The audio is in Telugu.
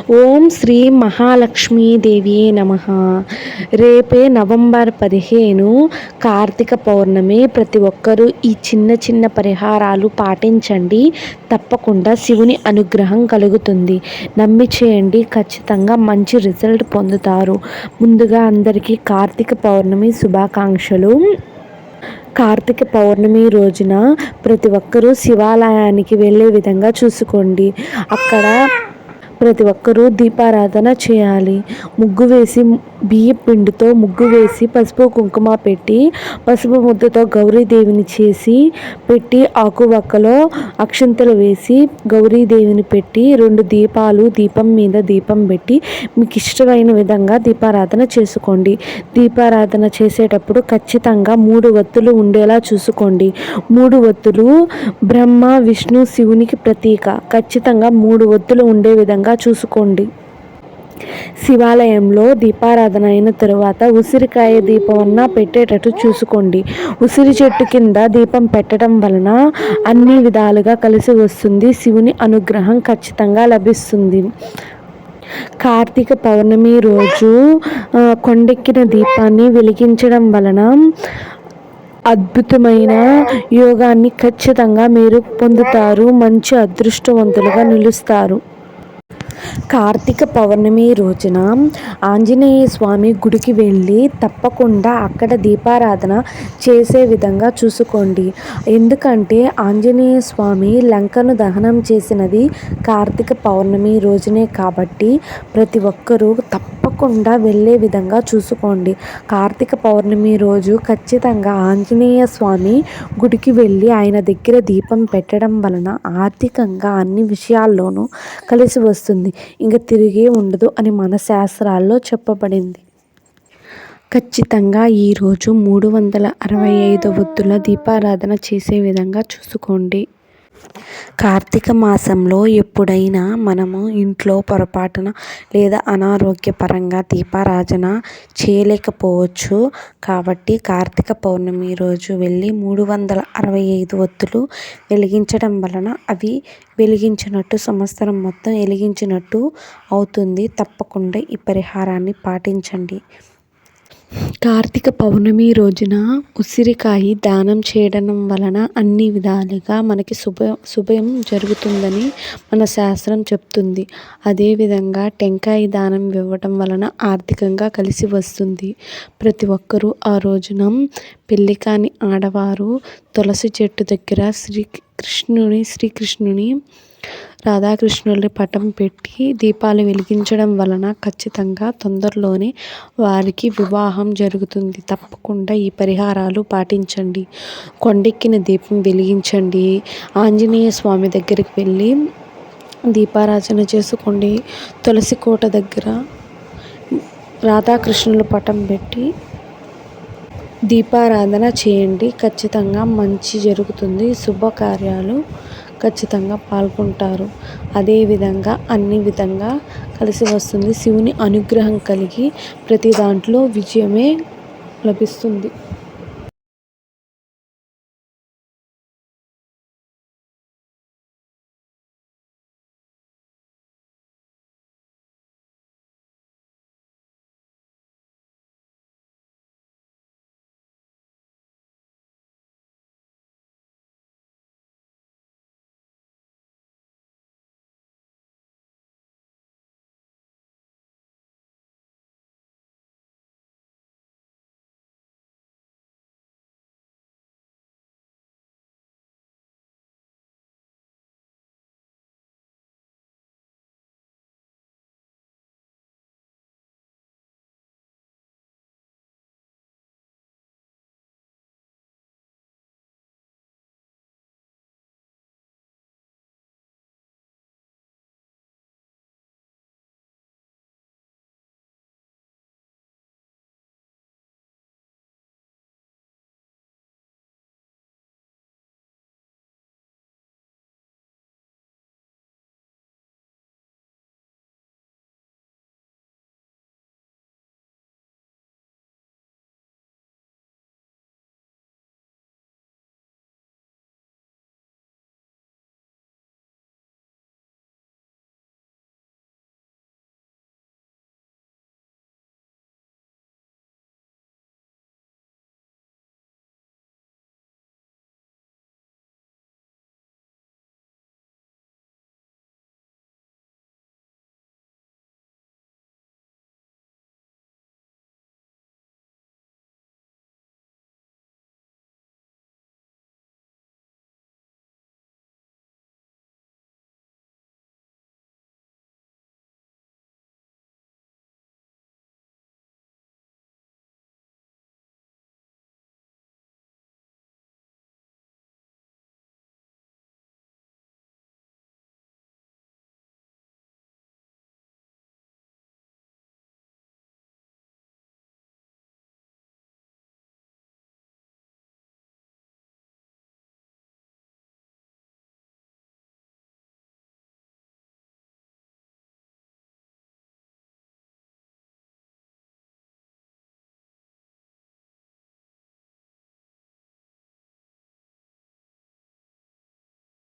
ఓం శ్రీ మహాలక్ష్మీదేవియే నమ. రేపే నవంబర్ పదిహేను కార్తీక పౌర్ణమి. ప్రతి ఒక్కరూ ఈ చిన్న చిన్న పరిహారాలు పాటించండి. తప్పకుండా శివుని అనుగ్రహం కలుగుతుంది. నమ్మి చేయండి. ఖచ్చితంగా మంచి రిజల్ట్ పొందుతారు. ముందుగా అందరికీ కార్తీక పౌర్ణమి శుభాకాంక్షలు. కార్తీక పౌర్ణమి రోజున ప్రతి ఒక్కరూ శివాలయానికి వెళ్ళే విధంగా చూసుకోండి. అక్కడ ప్రతి ఒక్కరూ దీపారాధన చేయాలి. ముగ్గు వేసి బియ్య పిండితో ముగ్గు వేసి పసుపు కుంకుమ పెట్టి పసుపు ముద్దతో గౌరీదేవిని చేసి పెట్టి ఆకు వక్కలో అక్షంతలు వేసి గౌరీదేవిని పెట్టి రెండు దీపాలు దీపం మీద దీపం పెట్టి మీకు ఇష్టమైన విధంగా దీపారాధన చేసుకోండి. దీపారాధన చేసేటప్పుడు ఖచ్చితంగా మూడు వత్తులు ఉండేలా చూసుకోండి. మూడు వత్తులు బ్రహ్మ విష్ణు శివునికి ప్రతీక. ఖచ్చితంగా మూడు వత్తులు ఉండే విధంగా చూసుకోండి. శివాలయంలో దీపారాధన అయిన తరువాత ఉసిరికాయ దీపం పెట్టేటట్టు చూసుకోండి. ఉసిరి చెట్టు కింద దీపం పెట్టడం వలన అన్ని విధాలుగా కలిసి వస్తుంది. శివుని అనుగ్రహం ఖచ్చితంగా లభిస్తుంది. కార్తీక పౌర్ణమి రోజు కొండెక్కిన దీపాన్ని వెలిగించడం వలన అద్భుతమైన యోగాన్ని ఖచ్చితంగా మీరు పొందుతారు. మంచి అదృష్టవంతులుగా నిలుస్తారు. కార్తీక పౌర్ణమి రోజున ఆంజనేయ స్వామి గుడికి వెళ్ళి తప్పకుండా అక్కడ దీపారాధన చేసే విధంగా చూసుకోండి. ఎందుకంటే ఆంజనేయ స్వామి లంకను దహనం చేసినది కార్తీక పౌర్ణమి రోజునే కాబట్టి ప్రతి ఒక్కరూ తప్ప తప్పకుండా వెళ్ళే విధంగా చూసుకోండి. కార్తీక పౌర్ణమి రోజు ఖచ్చితంగా ఆంజనేయ స్వామి గుడికి వెళ్ళి ఆయన దగ్గర దీపం పెట్టడం వలన ఆర్థికంగా అన్ని విషయాల్లోనూ కలిసి వస్తుంది. ఇంకా తిరిగే ఉండదు అని మన శాస్త్రాల్లో చెప్పబడింది. ఖచ్చితంగా ఈరోజు మూడు వందల అరవై ఐదు ఒత్తుల దీపారాధన చేసే విధంగా చూసుకోండి. కార్తీక మాసంలో ఎప్పుడైనా మనము ఇంట్లో పొరపాటున లేదా అనారోగ్యపరంగా దీపారాజన చేయలేకపోవచ్చు. కాబట్టి కార్తీక పౌర్ణమి రోజు వెళ్ళి మూడు వందల అరవై ఐదు ఒత్తులు వెలిగించడం వలన అవి వెలిగించినట్టు సంవత్సరం మొత్తం వెలిగించినట్టు అవుతుంది. తప్పకుండా ఈ పరిహారాన్ని పాటించండి. కార్తీక పౌర్ణమి రోజున ఉసిరికాయ దానం చేయడం వలన అన్ని విధాలుగా మనకి శుభ శుభం జరుగుతుందని మన శాస్త్రం చెప్తుంది. అదేవిధంగా టెంకాయ దానం ఇవ్వటం వలన ఆర్థికంగా కలిసి వస్తుంది. ప్రతి ఒక్కరూ ఆ రోజున పెళ్ళి కాని ఆడవారు తులసి చెట్టు దగ్గర శ్రీ కృష్ణుని శ్రీకృష్ణుని రాధాకృష్ణుల్ని పటం పెట్టి దీపాలు వెలిగించడం వలన ఖచ్చితంగా తొందరలోనే వారికి వివాహం జరుగుతుంది. తప్పకుండా ఈ పరిహారాలు పాటించండి. కొండెక్కిన దీపం వెలిగించండి. ఆంజనేయ స్వామి దగ్గరికి వెళ్ళి దీపారాధన చేసుకోండి. తులసి కోట దగ్గర రాధాకృష్ణుల పటం పెట్టి దీపారాధన చేయండి. ఖచ్చితంగా మంచి జరుగుతుంది. శుభకార్యాలు ఖచ్చితంగా పాల్గొంటారు. అదేవిధంగా అన్ని విధంగా కలిసి వస్తుంది. శివుని అనుగ్రహం కలిగి ప్రతి దాంట్లో విజయమే లభిస్తుంది.